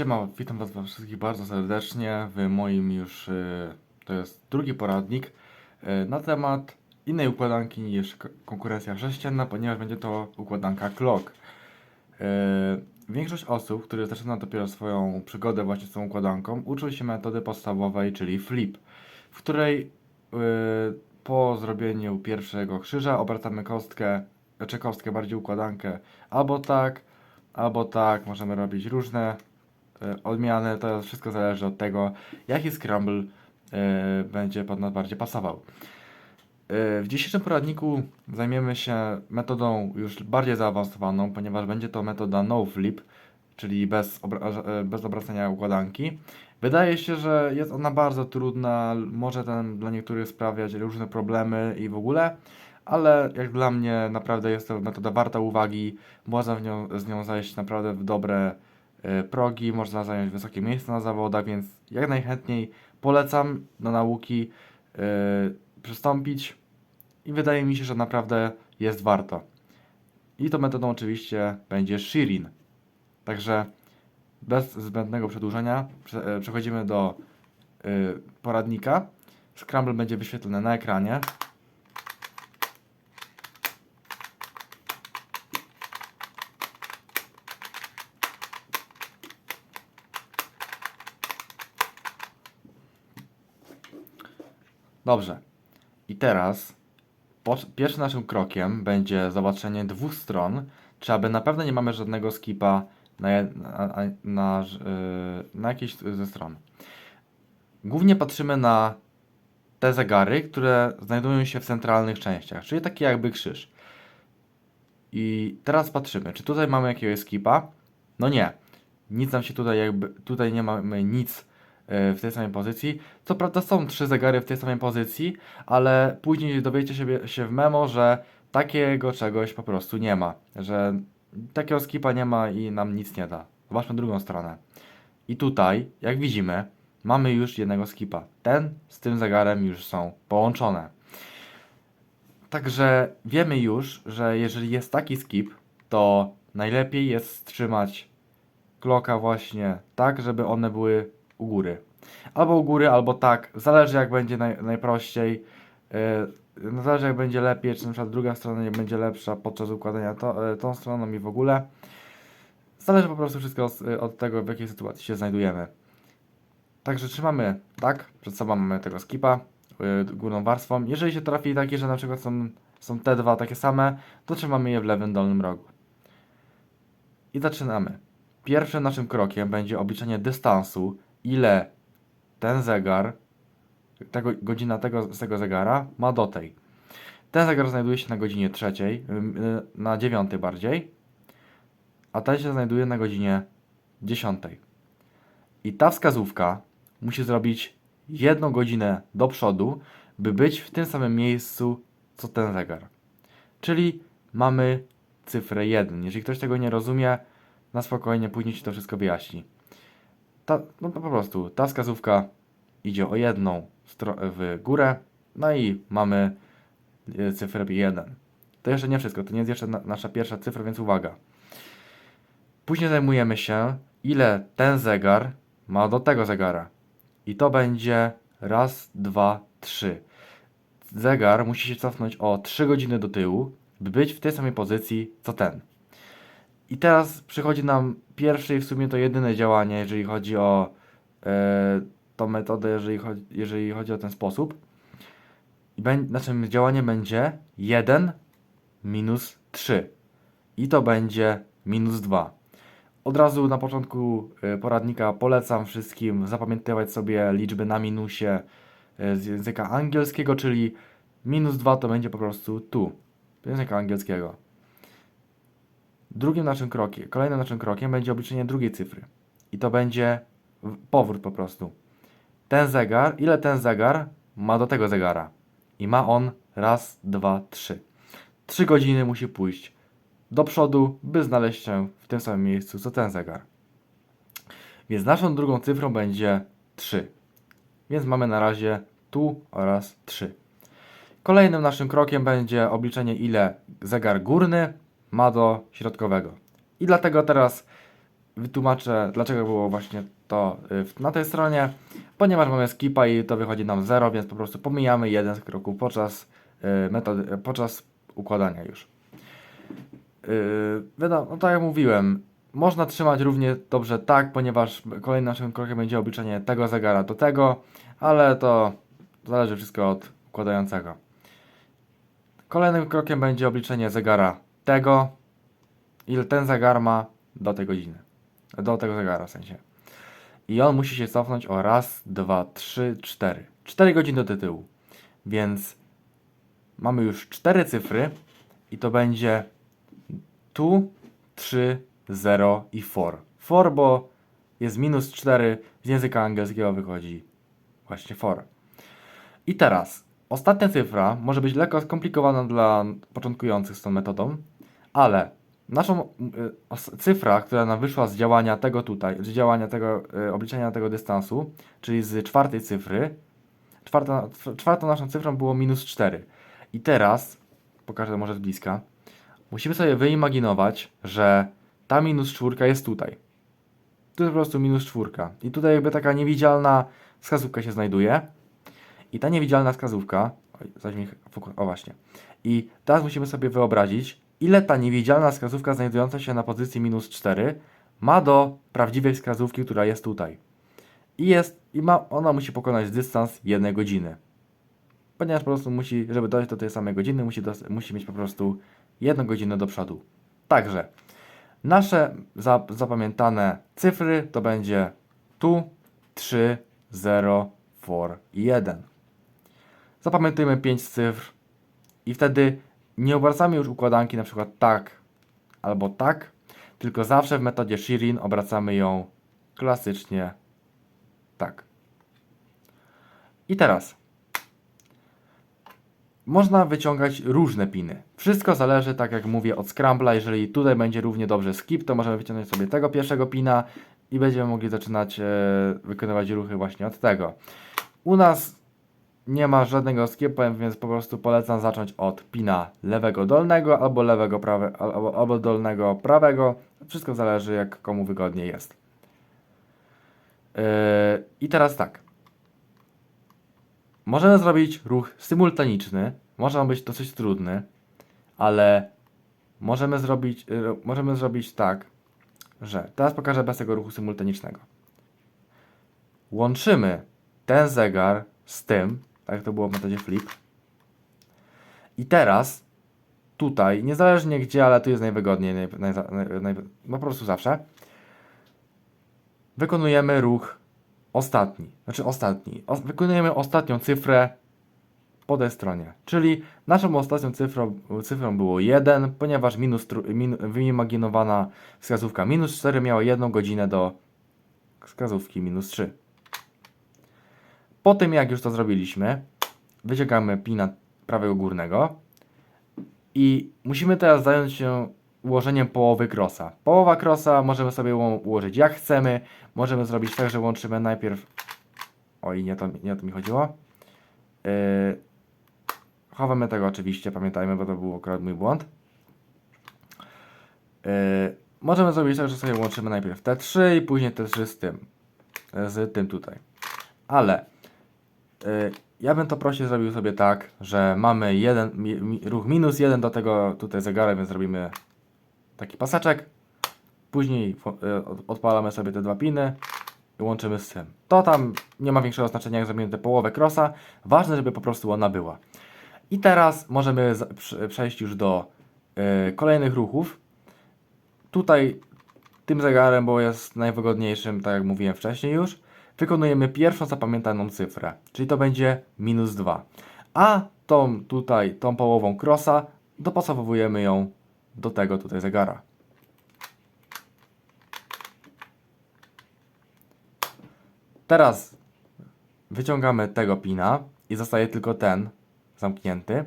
Siema, witam was wszystkich bardzo serdecznie w moim już, y, to jest drugi poradnik y, na temat innej układanki niż konkurencja sześcienna, ponieważ będzie to układanka clock. Y, Większość osób, które zaczyna dopiero swoją przygodę właśnie z tą układanką, uczą się metody podstawowej, czyli flip, w której po zrobieniu pierwszego krzyża obracamy kostkę, czy kostkę bardziej układankę albo tak, albo tak, możemy robić różne e, odmiany, to wszystko zależy od tego, jaki scramble e, będzie pod nas bardziej pasował. E, W dzisiejszym poradniku zajmiemy się metodą już bardziej zaawansowaną, ponieważ będzie to metoda no flip, czyli bez, obra- bez obracania układanki. Wydaje się, że jest ona bardzo trudna, może ten dla niektórych sprawiać różne problemy i w ogóle, ale jak dla mnie naprawdę jest to metoda warta uwagi, można z nią zajść naprawdę w dobre progi, można zająć wysokie miejsce na zawodach, więc jak najchętniej polecam do nauki e, przystąpić i wydaje mi się, że naprawdę jest warto. I tą metodą oczywiście będzie Shirin. Także bez zbędnego przedłużenia prze, e, przechodzimy do e, poradnika. Scramble będzie wyświetlony na ekranie. Dobrze. I teraz pierwszym naszym krokiem będzie zobaczenie dwóch stron, czy aby na pewno nie mamy żadnego skipa na, na, na, yy, na jakiejś ze stron. Głównie patrzymy na te zegary, które znajdują się w centralnych częściach, czyli takie jakby krzyż. I teraz patrzymy, czy tutaj mamy jakiegoś skipa? No nie. Nic nam się tutaj jakby, tutaj nie mamy nic w tej samej pozycji. Co prawda są trzy zegary w tej samej pozycji, ale później dowiecie się, się w memo, że takiego czegoś po prostu nie ma. Że takiego skipa nie ma i nam nic nie da. Zobaczmy drugą stronę. I tutaj, jak widzimy, mamy już jednego skipa. Ten z tym zegarem już są połączone. Także wiemy już, że jeżeli jest taki skip, to najlepiej jest wstrzymać kloka właśnie tak, żeby one były u góry. Albo u góry, albo tak. Zależy jak będzie naj, najprościej. Yy, zależy jak będzie lepiej, czy na przykład druga strona nie będzie lepsza podczas układania to, yy, tą stroną i w ogóle. Zależy po prostu wszystko z, yy, od tego, w jakiej sytuacji się znajdujemy. Także trzymamy tak, przed sobą mamy tego skipa yy, górną warstwą. Jeżeli się trafi takie, że na przykład są, są te dwa takie same, to trzymamy je w lewym dolnym rogu. I zaczynamy. Pierwszym naszym krokiem będzie obliczenie dystansu, ile ten zegar, tego, godzina tego, z tego zegara ma do tej. Ten zegar znajduje się na godzinie trzeciej, y, na dziewiątej bardziej, a ten się znajduje na godzinie dziesiątej. I ta wskazówka musi zrobić jedną godzinę do przodu, by być w tym samym miejscu co ten zegar. Czyli mamy cyfrę 1. Jeżeli ktoś tego nie rozumie, na spokojnie później ci to wszystko wyjaśni. Ta, no po prostu ta wskazówka idzie o jedną w górę, no i mamy e, cyfrę 1. To jeszcze nie wszystko, to nie jest jeszcze na, nasza pierwsza cyfra, więc uwaga. Później zajmujemy się, ile ten zegar ma do tego zegara. I to będzie raz, dwa, trzy. Zegar musi się cofnąć o 3 godziny do tyłu, by być w tej samej pozycji co ten. I teraz przychodzi nam pierwsze i w sumie to jedyne działanie, jeżeli chodzi o e, tą metodę, jeżeli chodzi, jeżeli chodzi o ten sposób. I bę- naszym będzie 1 minus 3. I to będzie minus 2. Od razu na początku e, poradnika polecam wszystkim zapamiętywać sobie liczby na minusie e, z języka angielskiego, czyli minus 2 to będzie po prostu tu, z języka angielskiego. Drugim naszym krokiem, kolejnym naszym krokiem będzie obliczenie drugiej cyfry. I to będzie powrót po prostu. Ten zegar, ile ten zegar ma do tego zegara? I ma on raz, dwa, trzy. Trzy godziny musi pójść do przodu, by znaleźć się w tym samym miejscu co ten zegar. Więc naszą drugą cyfrą będzie 3. Więc mamy na razie tu oraz 3. Kolejnym naszym krokiem będzie obliczenie ile zegar górny ma do środkowego. I dlatego teraz wytłumaczę, dlaczego było właśnie to y, na tej stronie. Ponieważ mamy skipa i to wychodzi nam 0, więc po prostu pomijamy jeden z kroków podczas y, metody, podczas układania już. Wiadomo, no tak jak mówiłem, można trzymać równie dobrze tak, ponieważ kolejnym naszym krokiem będzie obliczenie tego zegara do tego, ale to zależy wszystko od układającego. Kolejnym krokiem będzie obliczenie zegara tego, ile ten zegar ma do tej godziny. Do tego zegara w sensie. I on musi się cofnąć o raz, dwa, trzy, cztery. Cztery godziny do tyłu. Więc mamy już cztery cyfry i to będzie tu 3, 0 i 4. 4, bo jest minus 4, z języka angielskiego wychodzi właśnie 4. I teraz, ostatnia cyfra może być lekko skomplikowana dla początkujących z tą metodą, ale naszą y, cyfra, która nam wyszła z działania tego tutaj, z działania tego, y, obliczenia tego dystansu, czyli z czwartej cyfry, czwarta, czwartą naszą cyfrą było minus 4. I teraz, pokażę może z bliska, Musimy sobie wyimaginować, że ta minus czwórka jest tutaj. Tu jest po prostu minus czwórka. I tutaj jakby taka niewidzialna wskazówka się znajduje. I ta niewidzialna wskazówka. Zaś mi. O właśnie. I teraz musimy sobie wyobrazić, ile ta niewidzialna wskazówka znajdująca się na pozycji minus 4 ma do prawdziwej wskazówki, która jest tutaj. I jest, i ma, ona musi pokonać dystans jednej godziny. Ponieważ po prostu musi, żeby dojść do tej samej godziny, musi, dos- musi mieć po prostu jedną godzinę do przodu. Także nasze za, zapamiętane cyfry to będzie tu 3, 0, 4 i 1. Zapamiętujmy 5 cyfr i wtedy nie obracamy już układanki na przykład tak albo tak, tylko zawsze w metodzie Shirin obracamy ją klasycznie tak. I teraz można wyciągać różne piny. Wszystko zależy, tak jak mówię, od scrambla. Jeżeli tutaj będzie równie dobrze skip, to możemy wyciągnąć sobie tego pierwszego pina i będziemy mogli zaczynać e, wykonywać ruchy właśnie od tego. U nas nie ma żadnego skipa, więc po prostu polecam zacząć od pina lewego dolnego albo lewego prawe, albo, albo dolnego prawego. Wszystko zależy, jak komu wygodniej jest. Yy, I teraz tak. Możemy zrobić ruch symultaniczny. Może on być dosyć trudny, ale możemy zrobić, y, możemy zrobić tak, że teraz pokażę bez tego ruchu symultanicznego. Łączymy ten zegar z tym, tak jak to było w metodzie flip. I teraz tutaj, niezależnie gdzie, ale tu jest najwygodniej, naj, naj, naj, no po prostu zawsze, wykonujemy ruch ostatni, znaczy ostatni. O, wykonujemy ostatnią cyfrę po tej stronie. Czyli naszą ostatnią cyfrą, cyfrą było 1, ponieważ minus, min, wyimaginowana wskazówka minus 4 miała 1 godzinę do wskazówki minus 3. Po tym jak już to zrobiliśmy, wyciągamy pina prawego górnego i musimy teraz zająć się ułożeniem połowy krosa. Połowa krosa możemy sobie ułożyć jak chcemy. Możemy zrobić tak, że łączymy najpierw. Oj, nie, to, nie o to mi chodziło. Yy... Chowamy tego oczywiście, pamiętajmy, bo to był mój błąd. Yy... Możemy zrobić tak, że sobie łączymy najpierw te trzy i później te trzy z tym. Z tym tutaj. Ale ja bym to prościej zrobił sobie tak, że mamy jeden, ruch minus jeden do tego tutaj zegara, więc zrobimy taki paseczek. Później y, od- odpalamy sobie te dwa piny i łączymy z tym. To tam nie ma większego znaczenia, jak zrobimy tę połowę krosa. Ważne, żeby po prostu ona była. I teraz możemy przejść już do y, kolejnych ruchów. Tutaj tym zegarem, bo jest najwygodniejszym, tak jak mówiłem wcześniej już, wykonujemy pierwszą zapamiętaną cyfrę, czyli to będzie minus 2. A tą tutaj, tą połową krosa dopasowujemy ją do tego tutaj zegara. Teraz wyciągamy tego pina i zostaje tylko ten zamknięty.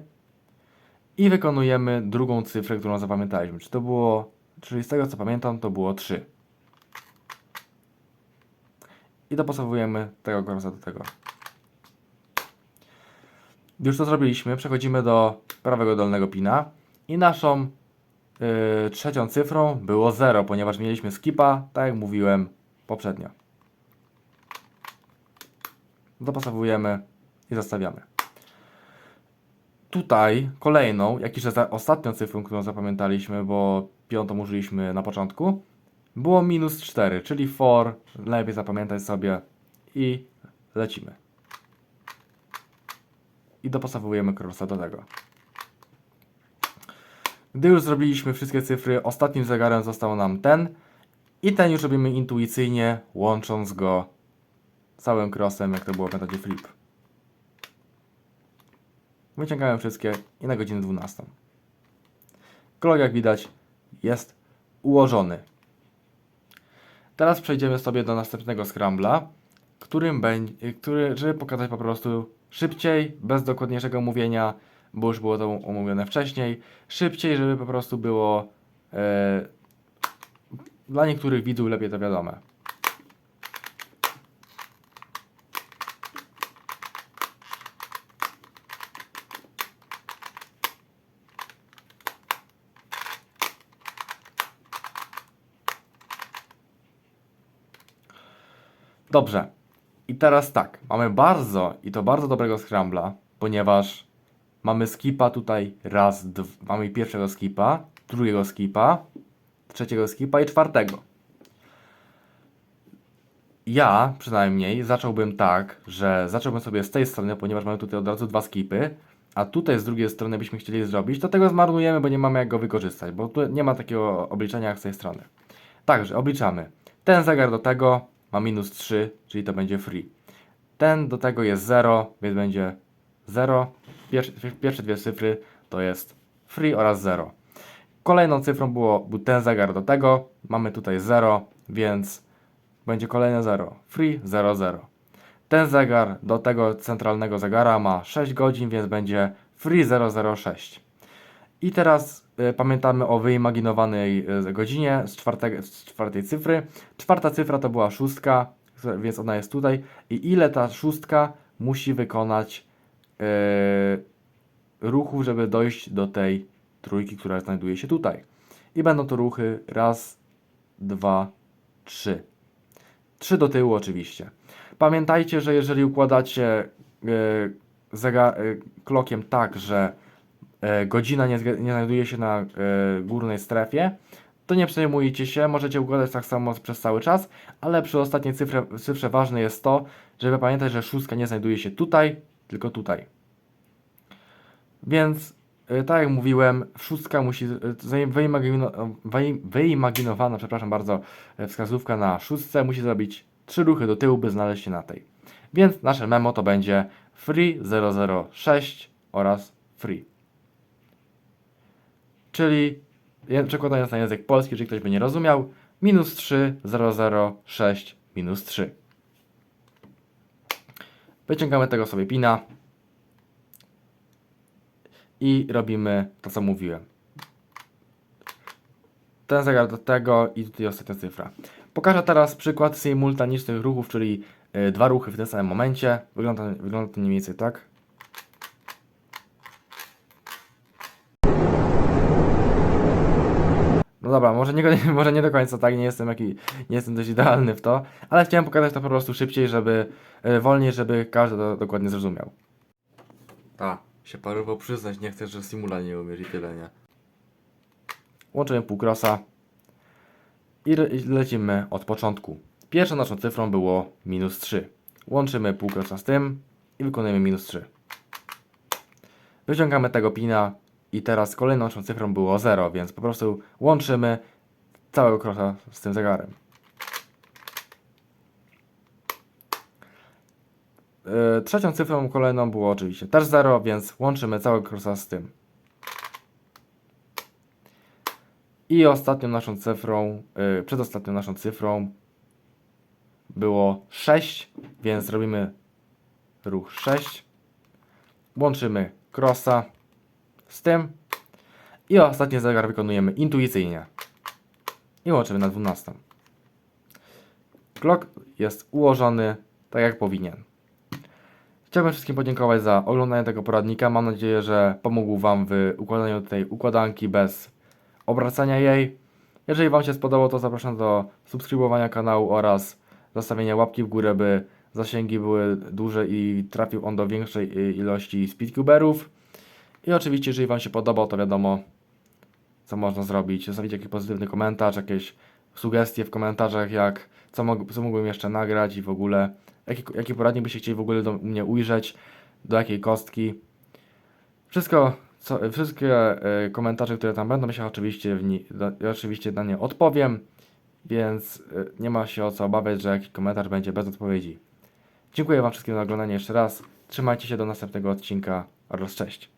I wykonujemy drugą cyfrę, którą zapamiętaliśmy. Czy to było, czyli z tego co pamiętam, to było 3. I dopasowujemy tego krosa do tego. Już to zrobiliśmy, przechodzimy do prawego dolnego pina i naszą yy, trzecią cyfrą było 0, ponieważ mieliśmy skipa, tak jak mówiłem poprzednio. Dopasowujemy i zostawiamy. Tutaj kolejną, jak i ostatnią cyfrą, którą zapamiętaliśmy, bo piątą użyliśmy na początku, było minus 4, czyli for, lepiej zapamiętać sobie i lecimy. I dopasowujemy crossa do tego. Gdy już zrobiliśmy wszystkie cyfry, ostatnim zegarem został nam ten i ten już robimy intuicyjnie, łącząc go całym crossem, jak to było w metodzie flip. Wyciągałem wszystkie i na godzinę 12. Kolor, jak widać, jest ułożony. Teraz przejdziemy sobie do następnego scrambla, którym będzie, który, żeby pokazać po prostu szybciej, bez dokładniejszego mówienia, bo już było to omówione wcześniej, szybciej, żeby po prostu było e, dla niektórych widzów lepiej to wiadome. Dobrze. I teraz tak, mamy bardzo i to bardzo dobrego scrambla, ponieważ mamy skipa tutaj raz, mamy pierwszego skipa, drugiego skipa, trzeciego skipa i czwartego. Ja przynajmniej zacząłbym tak, że zacząłbym sobie z tej strony, ponieważ mamy tutaj od razu dwa skipy, a tutaj z drugiej strony byśmy chcieli zrobić, to tego zmarnujemy, bo nie mamy jak go wykorzystać, bo tu nie ma takiego obliczenia jak z tej strony. Także obliczamy. Ten zegar do tego ma minus 3, czyli to będzie free. Ten do tego jest 0, więc będzie 0. Pierwsze, pierwsze dwie cyfry to jest free oraz 0. Kolejną cyfrą było, był ten zegar do tego. Mamy tutaj 0, więc będzie kolejne 0. Free 0, 0. Ten zegar do tego centralnego zegara ma 6 godzin, więc będzie free 006. I teraz pamiętamy o wyimaginowanej y, godzinie z, czwartego, z czwartej cyfry. Czwarta cyfra to była szóstka, więc ona jest tutaj. I ile ta szóstka musi wykonać y, ruchów, żeby dojść do tej trójki, która znajduje się tutaj. I będą to ruchy raz, dwa, trzy. Trzy do tyłu oczywiście. Pamiętajcie, że jeżeli układacie y, zega- y, klokiem tak, że e, godzina nie, nie znajduje się na e, górnej strefie, to nie przejmujcie się, możecie układać tak samo przez cały czas, ale przy ostatniej cyfrze, cyfrze ważne jest to, żeby pamiętać, że szóstka nie znajduje się tutaj, tylko tutaj. Więc, e, tak jak mówiłem, szóstka musi, e, wyimagino, wyim- wyimaginowana, przepraszam bardzo, e, wskazówka na szóstce musi zrobić trzy ruchy do tyłu, by znaleźć się na tej. Więc nasze memo to będzie free 006 oraz free. Czyli przekładając na język polski, jeżeli ktoś by nie rozumiał, minus 3, 0, 6, minus 3. Wyciągamy tego sobie pina i robimy to, co mówiłem. Ten zegar do tego i tutaj ostatnia cyfra. Pokażę teraz przykład simultanicznych ruchów, czyli y, dwa ruchy w tym samym momencie. Wygląda, wygląda to mniej więcej tak. Dobra, może nie, może nie do końca tak, nie jestem, jaki, nie jestem dość idealny w to, ale chciałem pokazać to po prostu szybciej, żeby e, wolniej, żeby każdy to dokładnie zrozumiał. A, się parował przyznać, nie chcesz, że simula nie umiesz i tyle, nie? Łączymy półkrosa i lecimy od początku. Pierwszą naszą cyfrą było minus 3. Łączymy półkrosa z tym i wykonujemy minus 3. Wyciągamy tego pina i teraz kolejną naszą cyfrą było 0, więc po prostu łączymy całego krosa z tym zegarem. Yy, trzecią cyfrą kolejną było oczywiście też 0, więc łączymy całego krosa z tym. I ostatnią naszą cyfrą, yy, przedostatnią naszą cyfrą było 6, więc robimy ruch 6. Łączymy crossa z tym. I ostatni zegar wykonujemy intuicyjnie. I łączymy na 12. Clock jest ułożony tak jak powinien. Chciałbym wszystkim podziękować za oglądanie tego poradnika. Mam nadzieję, że pomógł Wam w układaniu tej układanki bez obracania jej. Jeżeli Wam się spodobało, to zapraszam do subskrybowania kanału oraz zostawienia łapki w górę, by zasięgi były duże i trafił on do większej y, ilości speedcuberów. I oczywiście, jeżeli Wam się podobał, to wiadomo, co można zrobić. Zostawić jakiś pozytywny komentarz, jakieś sugestie w komentarzach, jak co, mog, co mógłbym jeszcze nagrać i w ogóle. Jaki, jaki poradnik byście chcieli w ogóle do mnie ujrzeć, do jakiej kostki. Wszystko, co, wszystkie y, komentarze, które tam będą, się oczywiście, w do, oczywiście na nie odpowiem, więc y, nie ma się o co obawiać, że jakiś komentarz będzie bez odpowiedzi. Dziękuję Wam wszystkim za oglądanie jeszcze raz. Trzymajcie się do następnego odcinka oraz cześć.